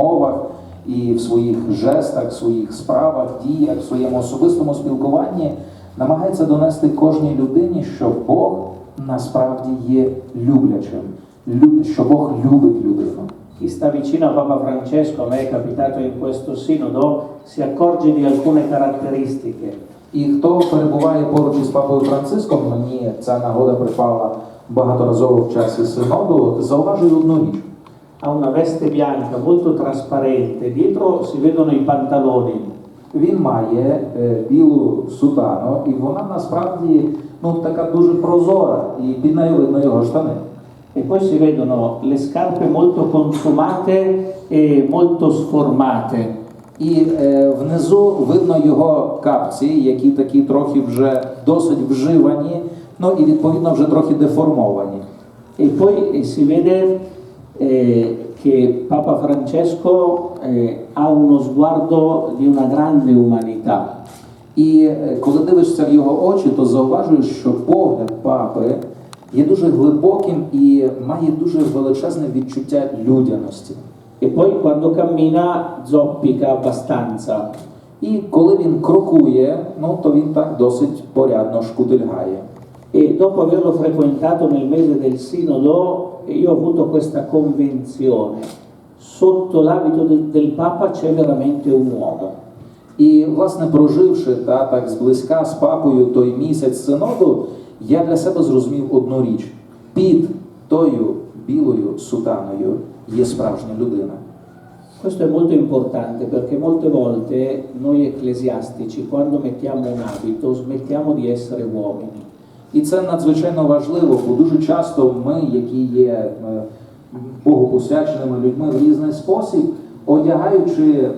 промовах, і в своїх жестах, в своїх справах, діях, в своєму особистому спілкуванні намагається донести кожній людині, що Бог насправді є люблячим, що Бог любить людину. Chi sta vicino a Papa Francesco, a me è capitato in questo sinodo, si accorge di alcune caratteristiche. І хто перебуває поруч із папою Франциском, мені ця нагода припала багаторазово в часі синоду, зауважую одну річ. Ha una veste bianca molto trasparente, dietro si vedono i pantaloni. Він має е, білу сутану, і вона насправді ну, така дуже прозора, і під нею видно його штани. E poi si vedono le scarpe molto consumate e molto sformate. І е, внизу видно його капці, які такі трохи вже досить вживані, ну і відповідно вже трохи деформовані. E poi eh, si vede eh, che Papa Francesco eh, ha uno sguardo di una grande umanità. І коли дивишся в його очі, то зауважуєш, що погляд папи є дуже глибоким і має дуже величезне відчуття людяності. E poi quando cammina zoppica abbastanza. І коли він крокує, ну то він так досить порядно шкутильгає. E dopo averlo frequentato nel mese del sinodo, io ho avuto questa convinzione. Sotto l'abito de- del Papa c'è veramente un uomo. І, власне, проживши та так зблизька з папою той місяць синоду, я для себе зрозумів одну річ: під тою білою сутаною є справжня людина. Questo è molto importante perché molte volte noi ecclesiastici, quando mettiamo un abito, smettiamo di essere uomini. І це надзвичайно важливо, бо дуже часто ми, які є е, богопосвяченими людьми в різний спосіб, одягаючи,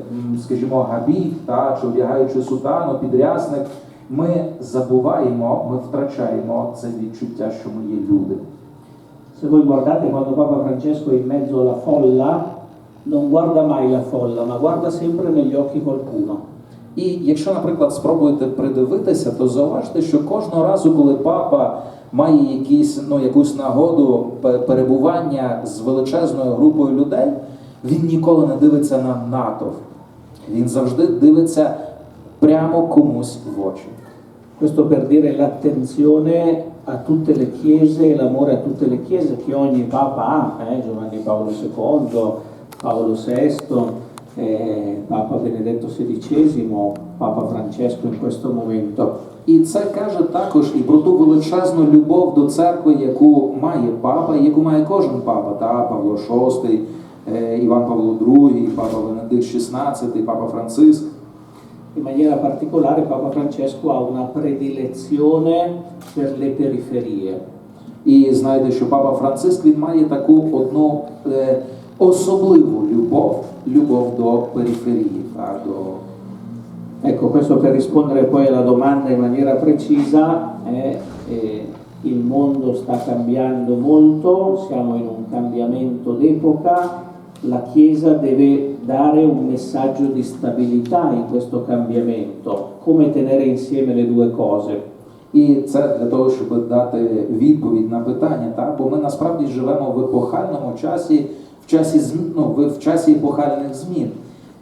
скажімо, габіт та чи одягаючи сутану, підрясник, ми забуваємо, ми втрачаємо це відчуття, що ми є люди. Se voi guardate quando Papa Francesco è in mezzo alla folla, non guarda mai la folla, ma guarda sempre negli occhi qualcuno. І якщо, наприклад, спробуєте придивитися, то зауважте, що кожного разу, коли папа має якісь, ну, якусь нагоду перебування з величезною групою людей, він ніколи не дивиться на натовп. Він завжди дивиться прямо комусь в очі. Questo per dire l'attenzione a tutte le chiese e l'amore a tutte le chiese che ogni Papa ha, eh, Giovanni Paolo II, Paolo VI, eh, Papa Benedetto XVI, Papa Francesco in questo momento. І це каже також і про ту величезну любов до церкви, яку має папа, яку має кожен папа, та Павло VI, е, Іван Павло II, Папа Венедикт XVI, Папа Франциск. In maniera particolare Papa Francesco ha una predilezione per le periferie. І знаєте, що папа Франциск він має таку одну е, особливу любов, любов до периферії, та, до Ecco, questo per rispondere poi alla domanda in maniera precisa, eh, eh, il mondo sta cambiando molto, siamo in un cambiamento d'epoca, la Chiesa deve dare un messaggio di stabilità in questo cambiamento, come tenere insieme le due cose. І це для того, щоб дати відповідь на питання, так? бо ми насправді живемо в епохальному часі, в часі ну, в часі епохальних змін.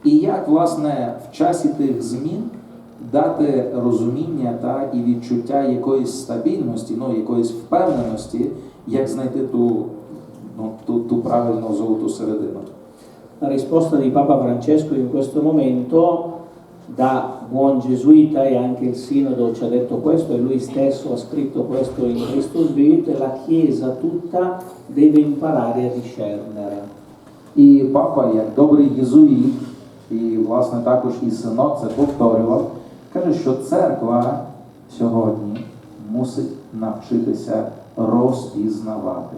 І як, власне, в часі тих змін дати розуміння та, і відчуття якоїсь стабільності, ну, якоїсь впевненості, як знайти ту, ну, ту, ту правильну золоту середину. La risposta di Papa Francesco in questo momento, da buon gesuita e anche il Sinodo ci ha detto questo e lui stesso ha scritto questo in Christus Vivit, la Chiesa tutta deve imparare a discernere. І папа, як добрий єзуїт, і власне також і синод це повторював, каже, що церква сьогодні мусить навчитися розпізнавати.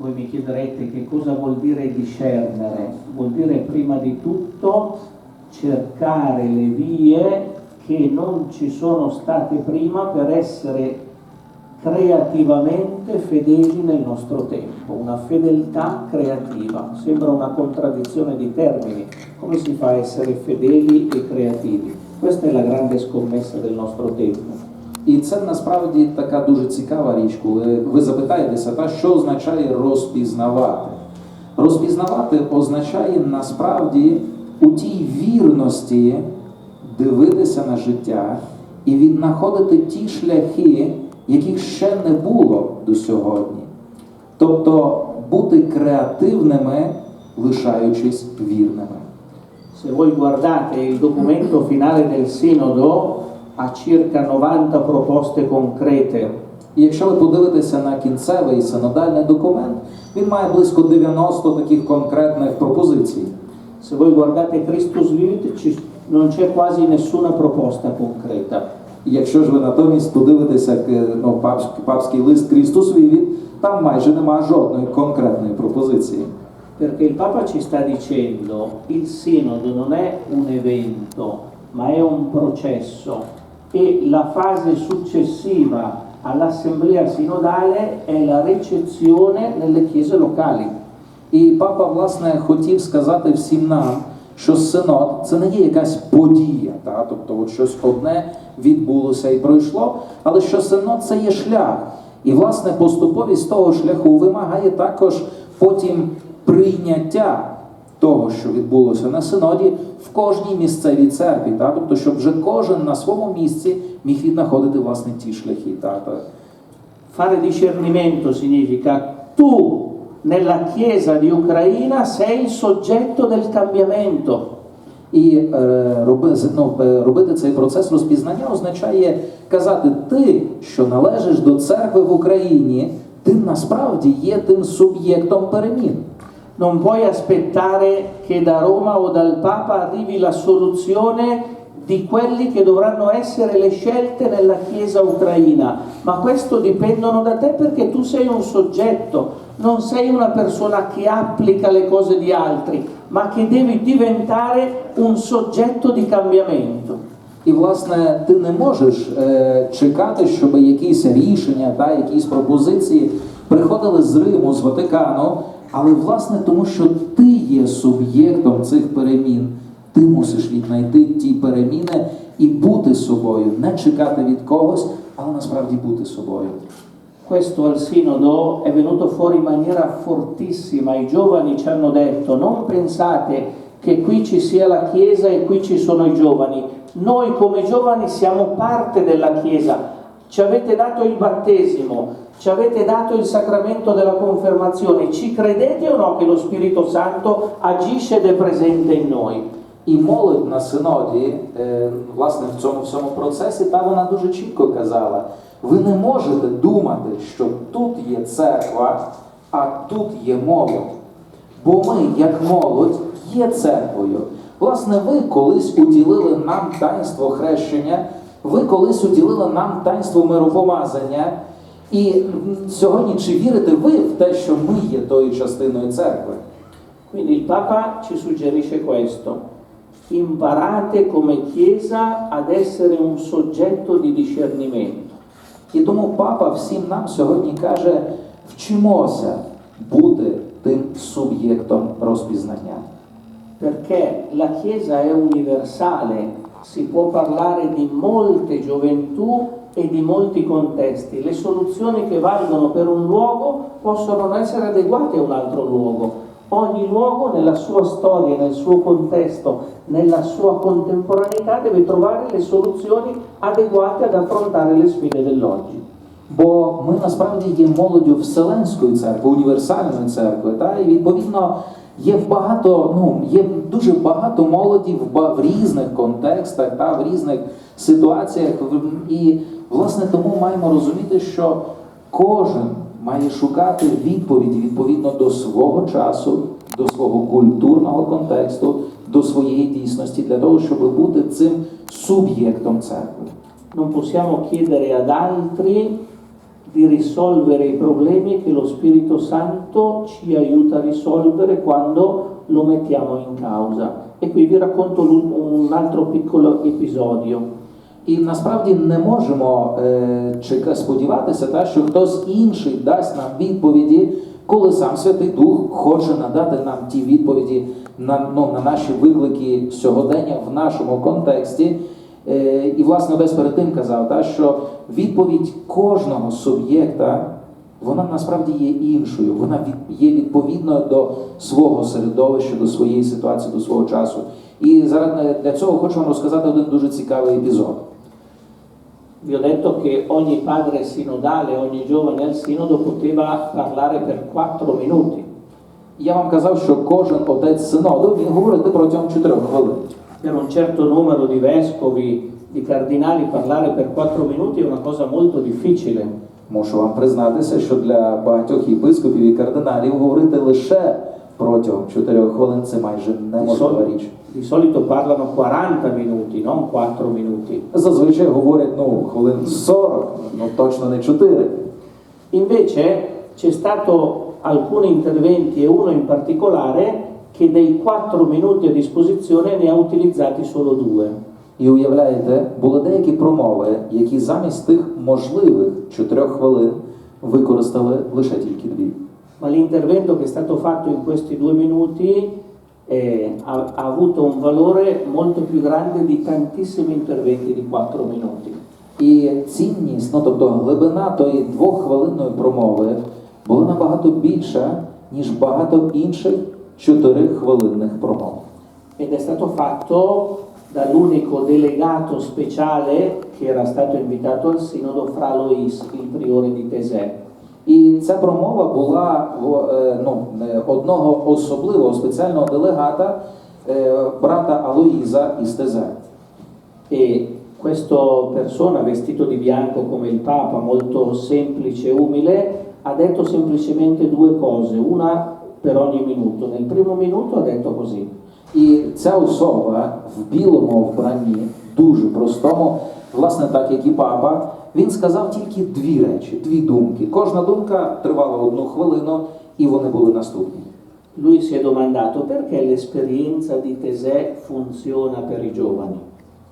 Voi mi chiederete che cosa vuol dire discernere? Vuol dire prima di tutto cercare le vie che non ci sono state prima per essere creativamente fedeli nel nostro tempo, una fedeltà creativa. Sembra una contraddizione di termini, come si fa a essere fedeli e creativi? Questa è la grande scommessa del nostro tempo. І це насправді така дуже цікава річ, коли ви запитаєтеся, та що означає розпізнавати. Розпізнавати означає насправді у тій вірності дивитися на життя і віднаходити ті шляхи, яких ще не було до сьогодні. Тобто бути креативними, лишаючись вірними. Se voi guardate il documento finale del Sinodo, ha circa 90 proposte concrete. І якщо ви подивитеся на кінцевий синодальний документ, він має близько 90 таких конкретних пропозицій. Se voi guardate Christus Vivit ci- non c'è quasi nessuna proposta concreta. І Якщо ж ви натомість подивитеся к- ну, папський, папський лист Крістус Вівіт, там майже немає жодної конкретної пропозиції. Perché il Papa ci sta dicendo il sinodo non è un evento, ma è un processo e la fase successiva all'assemblea sinodale è la ricezione nelle chiese locali. І папа, власне, хотів сказати всім нам, що синод це не є якась подія, та? тобто от щось одне відбулося і пройшло, але що синод це є шлях. І, власне, поступовість того шляху вимагає також потім прийняття того, що відбулося на синоді в кожній місцевій церкві, та? тобто, щоб вже кожен на своєму місці міг віднаходити власне ті шляхи. Та? Fare discernimento significa tu nella chiesa di Ucraina sei il soggetto del cambiamento. І е, роби, з- ну, е, робити цей процес розпізнання означає казати, ти, що належиш до церкви в Україні, ти насправді є тим суб'єктом перемін. Non puoi aspettare che da Roma o dal Papa arrivi la soluzione di quelli che dovranno essere le scelte nella Chiesa ucraina, ma questo dipendono da te perché tu sei un soggetto, non sei una persona che applica le cose di altri, ma che devi diventare un soggetto di cambiamento. І, власне, ти не можеш е, чекати, щоб якісь рішення та якісь пропозиції приходили з Риму, з Ватикану, але власне тому, що ти є суб'єктом цих перемін, ти мусиш віднайти ті переміни і бути собою, не чекати від когось, але насправді бути собою. Questo al sinodo è venuto fuori in maniera fortissima. I giovani ci hanno detto non pensate che qui ci sia la Chiesa e qui ci sono i giovani. Noi come giovani siamo parte della Chiesa. Ci avete dato il battesimo, ci avete dato il sacramento della confermazione. Ci credete o no che lo Spirito Santo agisce ed è presente in noi? І молодь на синоді, е, власне, в цьому всьому процесі, та вона дуже чітко казала: ви не можете думати, що тут є церква, а тут є молодь. Бо ми, як молодь, є церквою. Власне, ви колись уділили нам таїнство хрещення, ви колись уділили нам таїнство миропомазання. І сьогодні чи вірите ви в те, що ми є тою частиною церкви? Quindi il Papa ci suggerisce questo. Imparate come Chiesa ad essere un soggetto di discernimento. І тому папа всім нам сьогодні каже: вчимося бути тим суб'єктом розпізнання. Perché la Chiesa è universale, si può parlare di molte gioventù e di molti contesti. Le soluzioni che valgono per un luogo possono non essere adeguate a un altro luogo. Ogni luogo nella sua storia, nel suo contesto, nella sua contemporaneità deve trovare le soluzioni adeguate ad affrontare le sfide dell'oggi. Бо ми насправді є молоддю Вселенської церкви, універсальної церкви, та і відповідно є багато, ну є дуже багато молоді в, в різних контекстах та в різних ситуаціях. І власне тому маємо розуміти, що кожен має шукати відповіді відповідно до свого часу, до свого культурного контексту, до своєї дійсності, для того, щоб бути цим суб'єктом церкви. Non possiamo chiedere ad altri di risolvere i problemi che lo Spirito Santo ci aiuta a risolvere quando lo mettiamo in causa. E qui vi racconto l'ul- un altro piccolo episodio. І насправді не можемо е, сподіватися, та, що хтось інший дасть нам відповіді, коли сам Святий Дух хоче надати нам ті відповіді на, ну, на наші виклики сьогодення в нашому контексті. Е, і, власне, десь перед тим казав, та, що відповідь кожного суб'єкта вона насправді є іншою. Вона від- є відповідною до свого середовища, до своєї ситуації, до свого часу. І зараз для цього хочу вам розказати один дуже цікавий епізод. Vi ho detto che ogni padre sinodale, ogni giovane al sinodo poteva parlare per quattro minuti. Я вам казав, що кожен отець синоду він говорити протягом 4 хвилин. Per un certo numero di vescovi, di cardinali, parlare per quattro minuti è una cosa molto difficile. Мушу вам признатися, що для багатьох єпископів і кардиналів говорити лише протягом 4 хвилин це майже неможлива річ. di solito parlano 40 minuti, non 4 minuti. Зазвичай говорять ну хвилин 40, ну точно не 4. Invece c'è stato alcuni interventi e uno in particolare che dei 4 minuti a disposizione ne ha utilizzati solo due. І уявляєте, були деякі промови, які замість тих можливих 4 хвилин використали лише тільки дві. Ma l'intervento che è stato fatto in questi due minuti eh, ha, ha avuto un valore molto più grande di tantissimi interventi di 4 minuti. І цінність, ну тобто глибина тої двоххвилинної промови була набагато більша, ніж багато інших чотириххвилинних промов. Ed è stato fatto dall'unico delegato speciale che era stato invitato al sinodo fra Lois, il priore di Tesè. І ця промова була в, е, ну, е, одного особливого спеціального делегата е, брата Алоїза із Тезе. E questa persona vestito di bianco come il Papa, molto semplice e umile, ha detto semplicemente due cose, una per ogni minuto. Nel primo minuto ha detto così, І ця особа в білому вбранні, дуже простому, власне, так як і папа, він сказав тільки дві речі, дві думки. Кожна думка тривала одну хвилину, і вони були наступні. lui si è domandato perché l'esperienza di Tesè funziona per i giovani.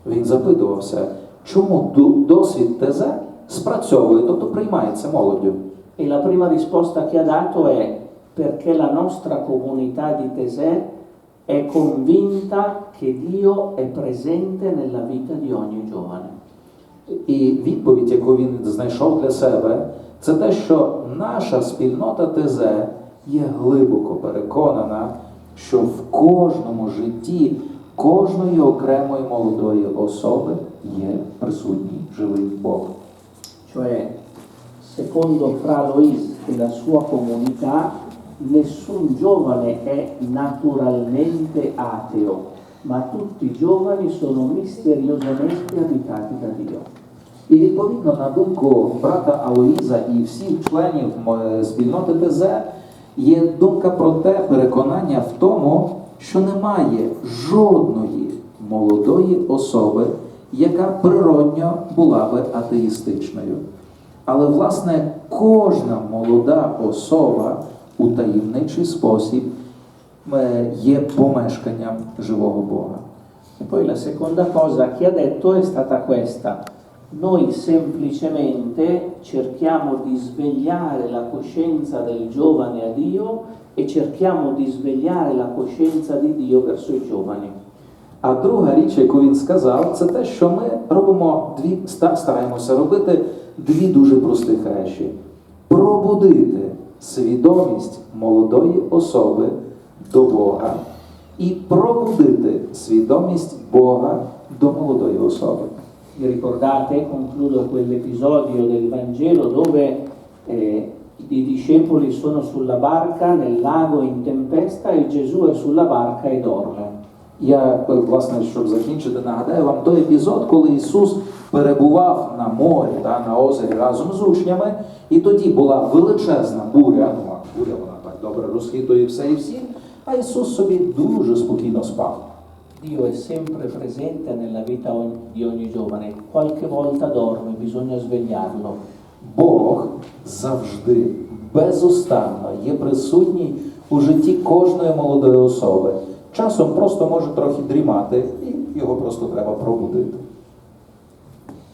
Він запитувався, чому ду- досвід ТЗ спрацьовує, тобто приймається молоддю. E la prima risposta che ha dato è perché la nostra comunità di Tesè è convinta che Dio è presente nella vita di ogni giovane. І відповідь, яку він знайшов для себе, це те, що наша спільнота ТЗ є глибоко переконана, що в кожному житті кожної окремої молодої особи є присутній живий Бог. Cioè, secondo Fra Lois e la sua comunità, nessun giovane è naturalmente ateo, ma tutti i giovani sono misteriosamente abitati da Dio. І відповідно на думку брата Алоїза і всіх членів спільноти ТЗ є думка про те переконання в тому, що немає жодної молодої особи, яка природньо була би атеїстичною. Але власне кожна молода особа у таємничий спосіб є помешканням живого Бога. E poi la seconda cosa che ha detto questa. Noi semplicemente cerchiamo di svegliare la coscienza del giovane a Dio e cerchiamo di svegliare la coscienza di Dio verso i giovani. А друга річ, яку він сказав, це те, що ми робимо дві стараємося робити дві дуже простих речі: пробудити свідомість молодої особи до Бога і пробудити свідомість Бога до молодої особи. Vi ricordate, concludo quell'episodio del Vangelo dove eh, i discepoli sono sulla barca nel lago in tempesta e Gesù è sulla barca e dorme. Я, е, власне, щоб закінчити, нагадаю вам той епізод, коли Ісус перебував на морі та на озері разом з учнями, і тоді була величезна буря. Ну, буря вона так добре розхитує все і всі, а Ісус собі дуже спокійно спав. Dio è sempre presente nella vita di ogni giovane, qualche volta dorme, bisogna svegliarlo. Бог завжди, безустанно є присутній у житті кожної молодої особи. Часом просто може трохи дрімати, і його просто треба пробудити.